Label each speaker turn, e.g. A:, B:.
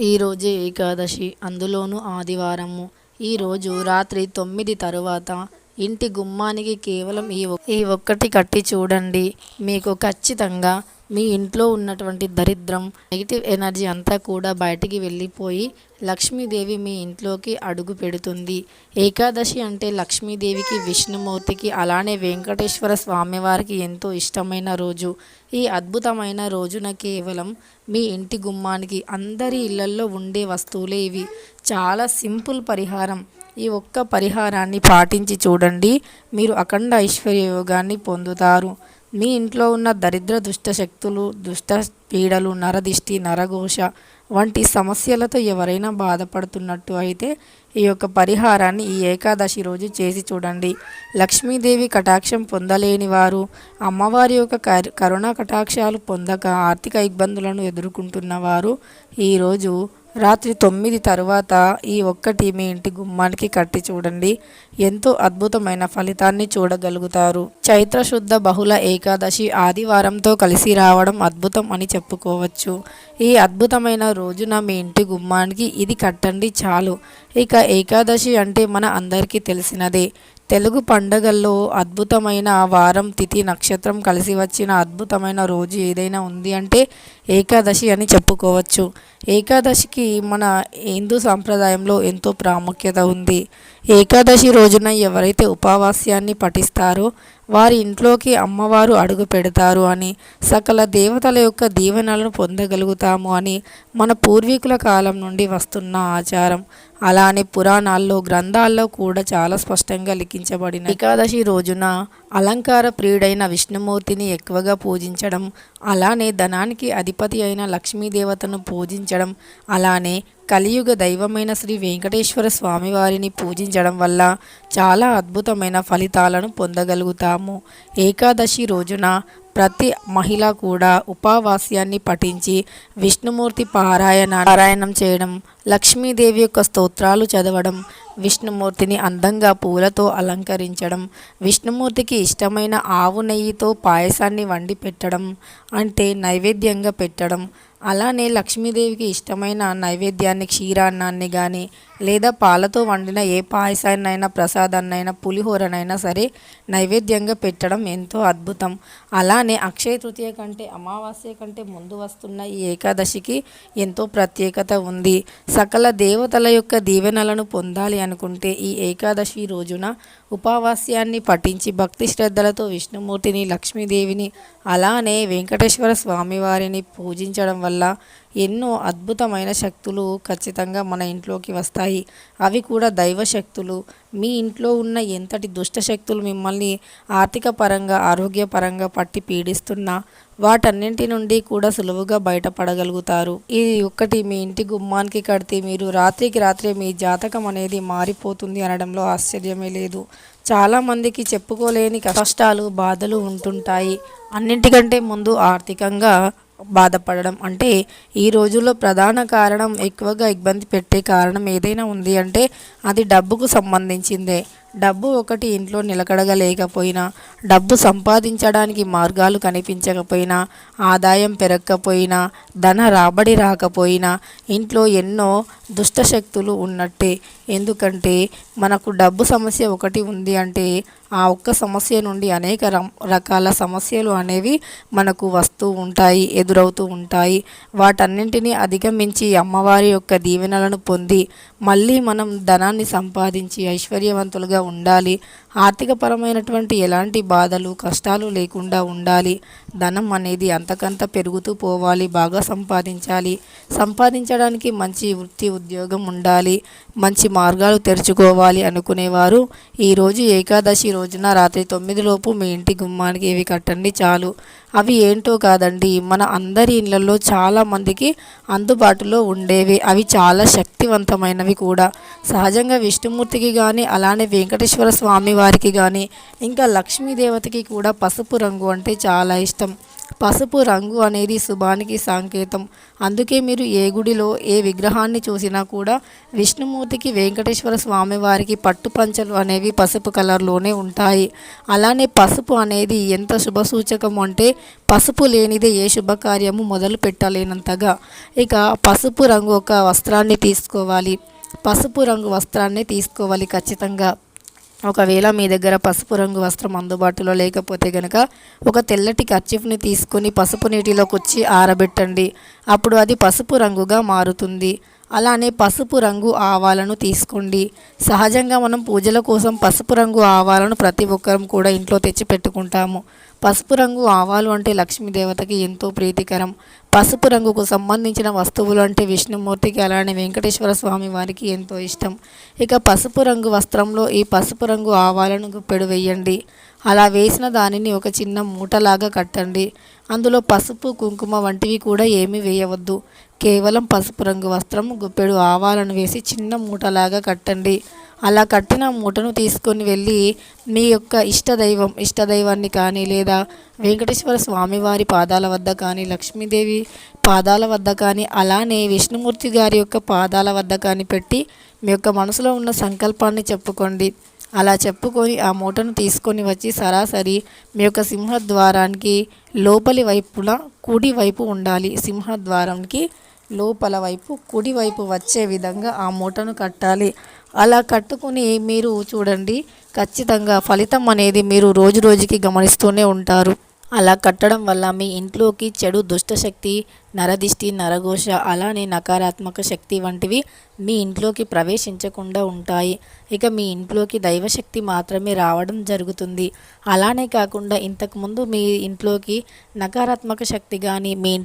A: ఈరోజే ఏకాదశి. అందులోనూ ఆదివారము. ఈరోజు రాత్రి తొమ్మిది తరువాత ఇంటి గుమ్మానికి కేవలం ఈ ఒ- ఈ ఒక్కటి కట్టి చూడండి. మీకు ఖచ్చితంగా మీ ఇంట్లో ఉన్నటువంటి దరిద్రం నెగిటివ్ ఎనర్జీ అంతా కూడా బయటికి వెళ్ళిపోయి లక్ష్మీదేవి మీ ఇంట్లోకి అడుగు పెడుతుంది. ఏకాదశి అంటే లక్ష్మీదేవికి విష్ణుమూర్తికి అలానే వెంకటేశ్వర స్వామివారికి ఎంతో ఇష్టమైన రోజు. ఈ అద్భుతమైన రోజున కేవలం మీ ఇంటి గుమ్మానికి అందరి ఇళ్ళల్లో ఉండే వస్తువులే ఇవి. చాలా సింపుల్ పరిహారం. ఈ ఒక్క పరిహారాన్ని పాటించి చూడండి మీరు అఖండ ఐశ్వర్య యోగాన్ని పొందుతారు. మీ ఇంట్లో ఉన్న దరిద్ర దుష్ట శక్తులు దుష్ట పీడలు నరదిష్టి నరఘోష వంటి సమస్యలతో ఎవరైనా బాధపడుతున్నట్టు అయితే ఈ యొక్క పరిహారాన్ని ఈ ఏకాదశి రోజు చేసి చూడండి. లక్ష్మీదేవి కటాక్షం పొందలేని వారు అమ్మవారి యొక్క కరు- కరుణా కటాక్షాలు పొందక ఆర్థిక ఇబ్బందులను ఎదుర్కొంటున్న వారు ఈరోజు రాత్రి తొమ్మిది తరువాత ఈ ఒక్కటి మీ ఇంటి గుమ్మానికి కట్టి చూడండి. ఎంతో అద్భుతమైన ఫలితాన్ని చూడగలుగుతారు. చైత్రశుద్ధ బహుళ ఏకాదశి ఆదివారంతో కలిసి రావడం అద్భుతం అని చెప్పుకోవచ్చు. ఈ అద్భుతమైన రోజున మీ ఇంటి గుమ్మానికి ఇది కట్టండి చాలు. ఇక ఏకాదశి అంటే మన అందరికీ తెలిసినదే. తెలుగు పండగల్లో అద్భుతమైన వారం తిథి నక్షత్రం కలిసి వచ్చిన అద్భుతమైన రోజు ఏదైనా ఉంది అంటే ఏకాదశి అని చెప్పుకోవచ్చు. ఏకాదశికి మన హిందూ సాంప్రదాయంలో ఎంతో ప్రాముఖ్యత ఉంది. ఏకాదశి రోజున ఎవరైతే ఉపవాస్యాన్ని పఠిస్తారో వారి ఇంట్లోకి అమ్మవారు అడుగు పెడతారు అని సకల దేవతల యొక్క దీవెనలను పొందగలుగుతాము అని మన పూర్వీకుల కాలం నుండి వస్తున్న ఆచారం. అలానే పురాణాల్లో గ్రంథాల్లో కూడా చాలా స్పష్టంగా లిఖించబడిన ఏకాదశి రోజున అలంకార ప్రియుడైన విష్ణుమూర్తిని ఎక్కువగా పూజించడం అలానే ధనానికి అధిపతి అయిన లక్ష్మీదేవతను పూజించడం అలానే కలియుగ దైవమైన శ్రీ వెంకటేశ్వర స్వామివారిని పూజించడం వల్ల చాలా అద్భుతమైన ఫలితాలను పొందగలుగుతాము. ఏకాదశి రోజున ప్రతి మహిళ కూడా ఉపవాస్యాన్ని పఠించి విష్ణుమూర్తి పారాయణ పారాయణం చేయడం లక్ష్మీదేవి యొక్క స్తోత్రాలు చదవడం విష్ణుమూర్తిని అందంగా పూలతో అలంకరించడం విష్ణుమూర్తికి ఇష్టమైన ఆవు నెయ్యితో పాయసాన్ని వండి పెట్టడం అంటే నైవేద్యంగా పెట్టడం అలానే లక్ష్మీదేవికి ఇష్టమైన నైవేద్యాన్ని క్షీరాన్నాన్ని కానీ లేదా పాలతో వండిన ఏ పాయసాన్నైనా ప్రసాదాన్నైనా పులిహోరనైనా సరే నైవేద్యంగా పెట్టడం ఎంతో అద్భుతం. అలానే అక్షయ తృతీయ కంటే అమావాస్య కంటే ముందు వస్తున్న ఈ ఏకాదశికి ఎంతో ప్రత్యేకత ఉంది. సకల దేవతల యొక్క దీవెనలను పొందాలి అనుకుంటే ఈ ఏకాదశి రోజున ఉపవాస్యాన్ని పఠించి భక్తి శ్రద్ధలతో విష్ణుమూర్తిని లక్ష్మీదేవిని అలానే వెంకటేశ్వర స్వామివారిని పూజించడం వల్ల ఎన్నో అద్భుతమైన శక్తులు ఖచ్చితంగా మన ఇంట్లోకి వస్తాయి. అవి కూడా దైవ శక్తులు. మీ ఇంట్లో ఉన్న ఎంతటి దుష్ట శక్తులు మిమ్మల్ని ఆర్థిక పరంగా ఆరోగ్యపరంగా పట్టి పీడిస్తున్నా వాటన్నింటి నుండి కూడా సులువుగా బయటపడగలుగుతారు. ఇది ఒక్కటి మీ ఇంటి గుమ్మానికి కడితే మీరు రాత్రికి రాత్రే మీ జాతకం అనేది మారిపోతుంది అనడంలో ఆశ్చర్యమే లేదు. చాలామందికి చెప్పుకోలేని కష్టాలు బాధలు ఉంటుంటాయి. అన్నింటికంటే ముందు ఆర్థికంగా బాధపడడం అంటే ఈ రోజుల్లో ప్రధాన కారణం ఎక్కువగా ఇబ్బంది పెట్టే కారణం ఏదైనా ఉంది అంటే అది డబ్బుకు సంబంధించిందే. డబ్బు ఒకటి ఇంట్లో నిలకడగలేకపోయినా డబ్బు సంపాదించడానికి మార్గాలు కనిపించకపోయినా ఆదాయం పెరగకపోయినా ధన రాబడి రాకపోయినా ఇంట్లో ఎన్నో దుష్టశక్తులు ఉన్నట్టే. ఎందుకంటే మనకు డబ్బు సమస్య ఒకటి ఉంది అంటే ఆ ఒక్క సమస్య నుండి అనేక రం- రకాల సమస్యలు అనేవి మనకు వస్తూ ఉంటాయి ఎదురవుతూ ఉంటాయి. వాటన్నింటినీ అధిగమించి అమ్మవారి యొక్క దీవెనలను పొంది మళ్ళీ మనం ధనాన్ని సంపాదించి ఐశ్వర్యవంతులుగా ఉండాలి. ఆర్థికపరమైనటువంటి ఎలాంటి బాధలు కష్టాలు లేకుండా ఉండాలి. ధనం అనేది అంతకంత పెరుగుతూ పోవాలి బాగా సంపాదించాలి. సంపాదించడానికి మంచి వృత్తి ఉద్యోగం ఉండాలి మంచి మార్గాలు తెరుచుకోవాలి అనుకునేవారు. ఈరోజు ఏకాదశి రోజున రాత్రి తొమ్మిదిలోపు మీ ఇంటి గుమ్మానికి ఇవి కట్టండి చాలు. అవి ఏంటో కాదండి మన అందరి ఇళ్ళల్లో చాలా మందికి అందుబాటులో ఉండేవి. అవి చాలా శక్తివంతమైనవి కూడా. సహజంగా విష్ణుమూర్తికి కానీ అలానే వెంకట వెంకటేశ్వర స్వామి వారికి కానీ ఇంకా లక్ష్మీదేవతకి కూడా పసుపు రంగు అంటే చాలా ఇష్టం. పసుపు రంగు అనేది శుభానికి సంకేతం. అందుకే మీరు ఏ గుడిలో ఏ విగ్రహాన్ని చూసినా కూడా విష్ణుమూర్తికి వెంకటేశ్వర స్వామి వారికి పట్టు పంచలు అనేవి పసుపు కలర్లోనే ఉంటాయి. అలానే పసుపు అనేది ఎంత శుభ సూచకం అంటే పసుపు లేనిదే ఏ శుభకార్యము మొదలు పెట్టలేనంతగా. ఇక పసుపు రంగు ఒక వస్త్రాన్ని తీసుకోవాలి. పసుపు రంగు వస్త్రాన్ని తీసుకోవాలి ఖచ్చితంగా. ఒకవేళ మీ దగ్గర పసుపు రంగు వస్త్రం అందుబాటులో లేకపోతే గనక ఒక తెల్లటి కర్చీఫ్ని తీసుకొని పసుపు నీటిలోకి వచ్చి ఆరబెట్టండి. అప్పుడు అది పసుపు రంగుగా మారుతుంది. అలానే పసుపు రంగు ఆవాలను తీసుకోండి. సహజంగా మనం పూజల కోసం పసుపు రంగు ఆవాలను ప్రతి ఒక్కరం కూడా ఇంట్లో తెచ్చి పెట్టుకుంటాము. పసుపు రంగు ఆవాలు అంటే లక్ష్మీదేవతకి ఎంతో ప్రీతికరం. పసుపు రంగుకు సంబంధించిన వస్తువులు అంటే విష్ణుమూర్తికి అలానే వెంకటేశ్వర స్వామి వారికి ఎంతో ఇష్టం. ఇక పసుపు రంగు వస్త్రంలో ఈ పసుపు రంగు ఆవాలను గుప్పెడు వేయండి. అలా వేసిన దానిని ఒక చిన్న మూటలాగా కట్టండి. అందులో పసుపు కుంకుమ వంటివి కూడా ఏమీ వేయవద్దు. కేవలం పసుపు రంగు వస్త్రం గుప్పెడు ఆవాలను వేసి చిన్న మూటలాగా కట్టండి. అలా కట్టిన మూటను తీసుకొని వెళ్ళి మీ యొక్క ఇష్టదైవం ఇష్టదైవాన్ని కానీ లేదా వెంకటేశ్వర స్వామివారి పాదాల వద్ద కానీ లక్ష్మీదేవి పాదాల వద్ద కానీ అలానే విష్ణుమూర్తి గారి యొక్క పాదాల వద్ద కానీ పెట్టి మీ యొక్క మనసులో ఉన్న సంకల్పాన్ని చెప్పుకోండి. అలా చెప్పుకొని ఆ మూటను తీసుకొని వచ్చి సరాసరి మీ యొక్క సింహద్వారానికి లోపలి వైపున కుడి వైపు ఉండాలి. సింహద్వారంకి లోపల వైపు కుడివైపు వచ్చే విధంగా ఆ మూటను కట్టాలి. అలా కట్టుకుని మీరు చూడండి ఖచ్చితంగా ఫలితం అనేది మీరు రోజు రోజుకి గమనిస్తూనే ఉంటారు. అలా కట్టడం వల్ల మీ ఇంట్లోకి చెడు దుష్టశక్తి నరదిష్టి నరఘోష అలానే నకారాత్మక శక్తి వంటివి మీ ఇంట్లోకి ప్రవేశించకుండా ఉంటాయి. ఇక మీ ఇంట్లోకి దైవశక్తి మాత్రమే రావడం జరుగుతుంది. అలానే కాకుండా ఇంతకుముందు మీ ఇంట్లోకి నకారాత్మక శక్తి కానీ మీ ఇంటి